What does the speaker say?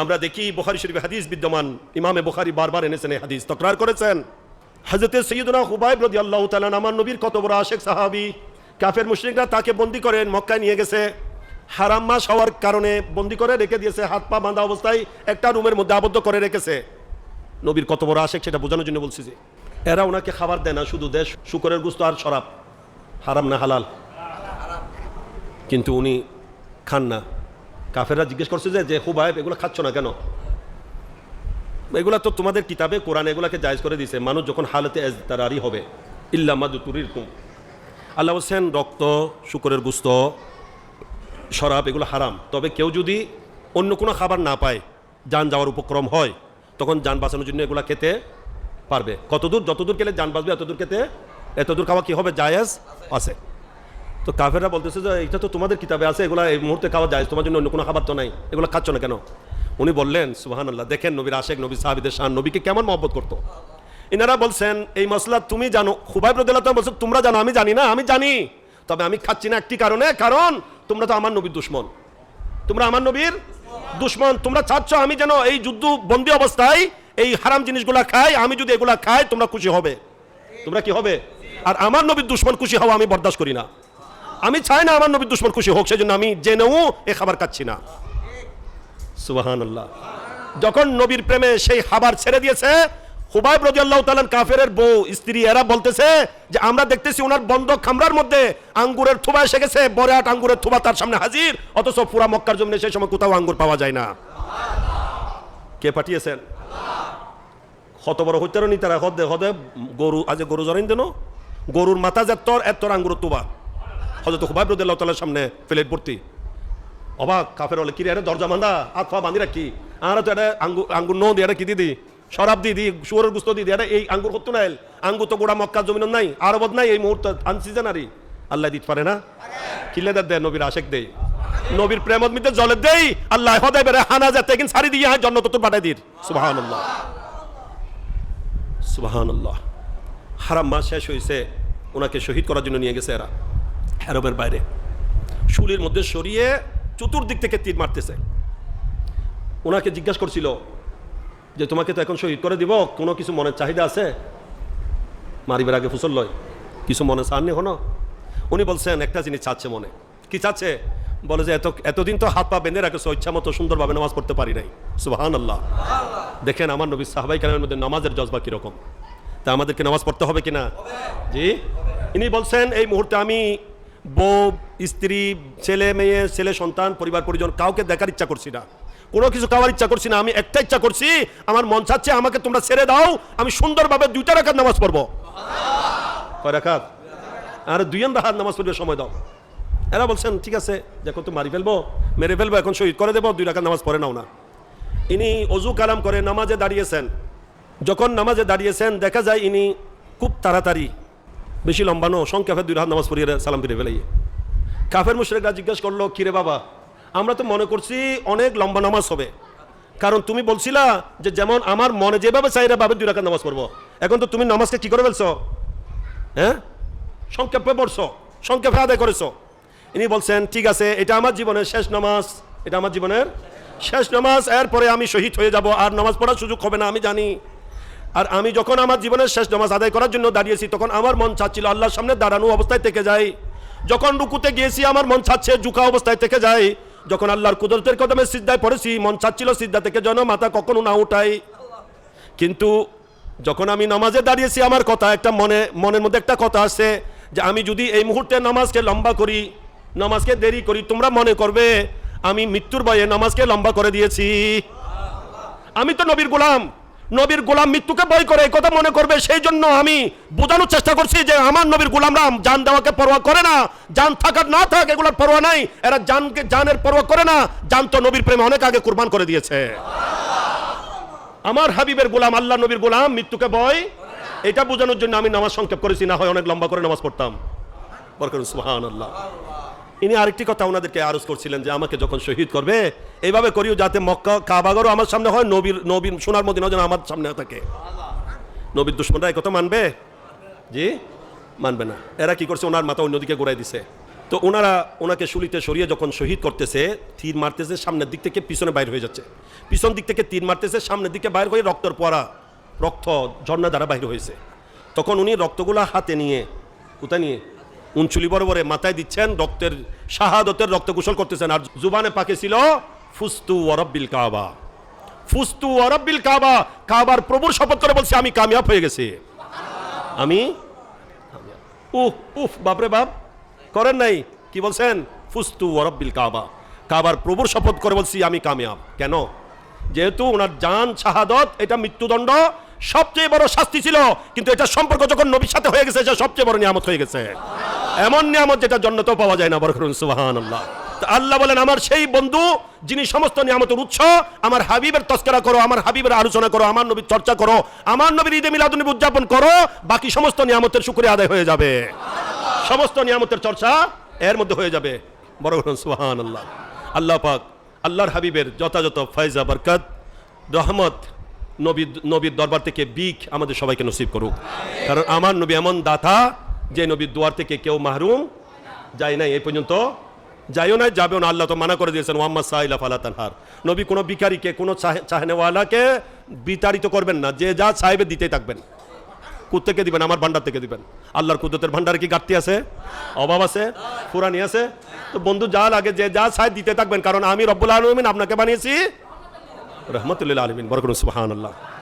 আমরা দেখি বোখারি শরীফ হাদিস বিদ্যমান। ইমামে বোখারি বারবার এনেছেন এই হাদিস। তকরার করেছেন। হজরতে সৈয়দনা হুবাইব রদি আল্লাহ তালান আমার নবীর কত বড় আশেখ সাহাবি। কাফের মুশরিকরা তাকে বন্দি করেন, মক্কায় নিয়ে গেছে। হারাম মাস হওয়ার কারণে বন্দি করে রেখে দিয়েছে, হাত পা বাঁধা অবস্থায় একটা রুমের মধ্যে আবদ্ধ করে রেখেছে। নবীর কত বড় আশেক সেটা বোঝানোর জন্য বলছি যে, এরা ওনাকে খাবার দেয় না, শুধু দেশ, শুকরের গুস্ত আর শরাব। হারাম না হালাল। কিন্তু উনি খান না। কাফেররা জিজ্ঞেস করছে যে যে হুবাইব এগুলো খাচ্ছ না কেন? এগুলা তো তোমাদের কিতাবে, কোরআন এগুলাকে জায়জ করে দিছে মানুষ যখন হালতে তারারি হবে, ইল্লা মাদুতুরির কুম আল্লাহ হোসেন রক্ত, শুকরের গুস্ত, শরাব এগুলো হারাম। তবে কেউ যদি অন্য কোনো খাবার না পায়, যান যাওয়ার উপক্রম হয়, তখন যান বাঁচানোর জন্য এগুলো খেতে পারবে। কতদূর, যতদূর গেলে যান বাঁচবে, এতদূর খেতে, এতদূর খাওয়া কি হবে? জায়েজ আছে। তো কাফেররা বলতেছে যে, এটা তো তোমাদের কিতাবে আছে, এগুলো এই মুহূর্তে খাওয়া যায়, তোমার জন্য অন্য কোনো খাবার তো নাই, এগুলো খাচ্ছ না কেন? উনি বললেন সুহান আল্লাহ দেখেন নবীর আশেক নবী সাহাবিদের শাহ নবীকে কেমন মহব্বত করতো? এনারা বলছেন, এই মশলা তুমি জানো। খুবাই রদিল্লাহ বলছেন তোমরা জানো, আমি জানি না, আমি জানি। তবে আমি খাচ্ছি না, একটি কারণে, কারণ তোমরা তো আমার নবীর দুশ্মন। তোমরা আমার নবীর দুশ্মন, তোমরা চাচ্ছ আমি যেন এই যুদ্ধ বন্দী অবস্থায় এই হারাম জিনিসগুলা খাই, আমি যদি এগুলা খাই, তোমরা খুশি হবে। তোমরা কি হবে? আর আমার নবীর দুশ্মন খুশি হওয়া আমি বরদাস্ত করি না। আমি চাই না আমার নবীর দুশ্মন খুশি হোক, সেজন্য আমি জেনেও এ খাবার খাচ্ছি না। সুবাহান যখন নবীর প্রেমে সেই খাবার ছেড়ে দিয়েছে হুবাইব রাদিয়াল্লাহু তাআলা কাফেরের বউ, স্ত্রী, এরা বলতেছে যে, আমরা দেখতেছি ওনার বন্ধ খামরার মধ্যে আঙ্গুরের থুবা এসে গেছে বড়াট আঙ্গুরের থুবা তার সামনে হাজির, অথচ পুরা মক্কার জমিনে সেই সময় কোথাও আঙ্গুর পাওয়া যায় না। কে পাঠিয়েছেন? কত বড় হইতে নি তারা, হদে হদে, গরু, আজ গরু জরাইন দেন। গরুর মাথা যে তোর এত তোর আঙ্গুর তুবা হজরত হুবাইব রাদিয়াল্লাহু তাআলার সামনে প্লেট ভর্তি। অবাক, কাফের হলে কি রে, এটা দরজা বান্ধা হাত পা বান্ধি রাখি। আর তো এটা আঙ্গুর আঙ্গুর নো দিয়ে কি দিদি? শরাব দি দি, শুয়ারের গুস্ত দি, এটা এই আঙ্গুর করতো না আঙ্গুর তো গোড়া মক্কা জমিন নাই আরবত নাই, এই মুহূর্তে আনছি জানারি আল্লাহ দিতে পারে না? কিলে দে নবীর আশেক দেই। নবীর প্রেমত মিতে জলে দেই, আল্লাহ হদাই বেড়ে হানা যাতে কিন্তু সারি দিয়ে হ্যাঁ জন্নত তোর পাঠাই দির। সুবহানাল্লাহ। সুবহানাল্লাহ। হারাম মাস শেষ হয়েছে ওনাকে শহীদ করার জন্য নিয়ে গেছে এরা। হ্যারবের বাইরে। শুলির মধ্যে সরিয়ে চতুর্দিক থেকে তীর মারতেছে। ওনাকে জিজ্ঞাসা করছিল যে তোমাকে তো এখন শহীদ করে দিব কোনো কিছু মনের চাহিদা আছে? মারিবার আগে ফুসল লয় কিছু মনে চাননি হনো উনি বলছেন একটা জিনিস চাচ্ছে মনে। কি চাচ্ছে? বলে যে এত এতদিন তো হাত পা বেঁধে রাখেছো ইচ্ছা মতো সুন্দরভাবে নামাজ পড়তে পারি নাই। সুবাহান আল্লাহ দেখেন আমার নবী সাহাবাই কালামের মধ্যে নামাজের জজবা কীরকম। তা আমাদেরকে নামাজ পড়তে হবে কিনা? জি? ইনি বলছেন এই মুহূর্তে আমি বউ, স্ত্রী, ছেলে, মেয়ে, ছেলে, সন্তান, পরিবার, পরিজন, কাউকে দেখার ইচ্ছা করছি না। কোনো কিছু খাওয়ার ইচ্ছা করছি না, আমি একটা ইচ্ছা করছি, আমার মন চাচ্ছে আমাকে তোমরা ছেড়ে দাও, আমি সুন্দরভাবে দুইটা রাখাত নামাজ পড়ব। কয় রাখাত আর দুইজন রাখাত নামাজ পড়বে সময় দাও। এরা বলছেন, ঠিক আছে, দেখো তো মারি ফেলব, মেরে ফেলব, এখন শহীদ করে দেবো, দুই রাখাত নামাজ পড়ে নাও না। ইনি অজু কালাম করে নামাজে দাঁড়িয়েছেন। যখন নামাজে দাঁড়িয়েছেন, দেখা যায় ইনি খুব তাড়াতাড়ি বেশি লম্বানো সংক্ষেপে দুই রাহাত নামাজ পড়িয়ে সালাম ফিরে ফেলাই কাফের মুশরেকরা জিজ্ঞেস করল কিরে বাবা? আমরা তো মনে করছি অনেক লম্বা নামাজ হবে। কারণ তুমি বলছিলা যে যেমন আমার মনে যেভাবে চাইরা ভাবে দুই রাখাত নামাজ পড়ব। এখন তো তুমি নামাজকে কি করে ফেলছো? হ্যাঁ? সংক্ষেপে পড়ছো সংক্ষেপে আদায় করেছ। ইনি বলছেন, ঠিক আছে, এটা আমার জীবনের শেষ নামাজ, এটা আমার জীবনের শেষ নামাজ। এরপরে আমি শহীদ হয়ে যাব, আর নামাজ পড়ার সুযোগ হবে না, আমি জানি। আর আমি যখন আমার জীবনের শেষ নামাজ আদায় করার জন্য দাঁড়িয়েছি, তখন আমার মন চাচ্ছিল আল্লাহর সামনে দাঁড়ানো অবস্থায় থেকে যাই যখন রুকুতে গিয়েছি, আমার মন চাচ্ছে ঝুঁকা অবস্থায় থেকে যাই যখন আল্লাহর কুদরতের কদমে সিদ্ধায় পড়েছি, মন চাচ্ছিল সিদ্ধা থেকে যেন মাথা কখনো না উঠাই কিন্তু যখন আমি নামাজে দাঁড়িয়েছি, আমার কথা একটা মনে, মনের মধ্যে একটা কথা আছে যে আমি যদি এই মুহূর্তে নামাজকে লম্বা করি, নামাজকে দেরি করি, তোমরা মনে করবে আমি মৃত্যুর ভয়ে নামাজকে লম্বা করে দিয়েছি। আমি তো নবীর গোলাম। নবীর গোলাম মৃত্যুকে ভয় করে, এই কথা মনে করবে, সেই জন্য আমি বোঝানোর চেষ্টা করছি যে আমার নবীর গোলামরা জান দেওয়াকে পরোয়া করে না। জান থাকার না থাক, এগুলোর পরোয়া নাই। এরা জানকে জানের পরোয়া করে না, জান তো নবীর প্রেমে অনেক আগে কুরবান করে দিয়েছে। আমার হাবিবের গোলাম, আল্লাহ নবীর গোলাম, মৃত্যুকে ভয় এটা বোঝানোর জন্য আমি নামাজ সংক্ষেপ করেছি, না হয় অনেক লম্বা করে নামাজ পড়তাম। বরকর সুহান আল্লাহ ইনি আরেকটি কথা ওনাদেরকে আরজ করছিলেন যে আমাকে যখন শহীদ করবে, এইভাবে করিও যাতে মক্কা কাবাগরও আমার সামনে হয়, নবীর নবীর সোনার মদিনা যেন আমার সামনে থাকে। নবীর দুশ্মনরা কথা মানবে? জি? মানবে না। এরা কি করছে? ওনার মাথা অন্যদিকে ঘুরাই দিছে। তো ওনারা ওনাকে শুলিতে সরিয়ে যখন শহীদ করতেছে, তীর মারতেছে, সামনের দিক থেকে পিছনে বাইর হয়ে যাচ্ছে। পিছন দিক থেকে তীর মারতেছে, সামনের দিকে বাইর হয়ে রক্তর পরা রক্ত ঝর্ণা দ্বারা বাইর হয়েছে। তখন উনি রক্তগুলা হাতে নিয়ে, কোথায় নিয়ে? উনচুলি বরাবরে মাথায় দিচ্ছেন, রক্তের শাহাদতের রক্ত গোসল করতেছেন। আর জুবানে পাকে ছিল ফুস্তু ওরব্বিল কাবা। ফুস্তু ওরব্বিল কাবা, কাবার প্রভুর শপথ করে বলছে, আমি কামিয়াব হয়ে গেছি। আমি? উফ উফ, বাপরে বাপ। করেন নাই? কি বলছেন? ফুস্তু ওরব্বিল কাবা। কাবার প্রভুর শপথ করে বলছি, আমি কামিয়াব। কেন? যেহেতু ওনার জান, শাহাদত, এটা মৃত্যুদণ্ড, সবচেয়ে বড় শাস্তি ছিল। কিন্তু এটা সম্পর্ক যখন নবীর সাথে হয়ে গেছে সবচেয়ে বড় নিয়ামত হয়ে গেছে। এমন নিয়ামত যেটা জন্নতেও পাওয়া যায় না, বড় করুন সুবাহান আল্লাহ আল্লাহ বলেন, আমার সেই বন্ধু যিনি সমস্ত নিয়ামতের উৎস, আমার হাবিবের তস্করা করো, আমার হাবিবের আলোচনা করো, আমার নবীর চর্চা করো, আমার নবীর ঈদে মিলাদুনবী উদযাপন করো, বাকি সমস্ত নিয়ামতের শুক্রিয়া আদায় হয়ে যাবে। সমস্ত নিয়ামতের চর্চা এর মধ্যে হয়ে যাবে, বড় সুহান আল্লাহ আল্লাহ পাক, আল্লাহর হাবিবের যথাযথ ফায়জা, বরকত, রহমত নবী, নবীর দরবার থেকে বিক আমাদের সবাইকে নসিব করুক। কারণ আমার নবী এমন দাতা যে নবীর দুয়ার থেকে কেউ মাহরুম যায় নাই, এই পর্যন্ত যাইও না যাবেও না। আল্লাহ তো মানা করে দিয়েছেন মোহাম্মদ সাহিলা ফালা তানহার। নবী কোনো বিকারীকে কোনো চাহনেওয়ালাকে বিতাড়িত করবেন না, যে যা চাইবে দিতেই থাকবেন। থেকে দিবেন, আমার ভান্ডার থেকে দিবেন। আল্লাহর কুদরতের ভান্ডারে কি ঘাটতি আছে? অভাব আছে? ফুরানি আছে? তো বন্ধু, যা লাগে, যে যা চাই দিতে থাকবেন। কারণ আমি রব্বুল আলমিন আপনাকে বানিয়েছি। রহমতুল্লাহ আলমিন বরকর সুবাহান আল্লাহ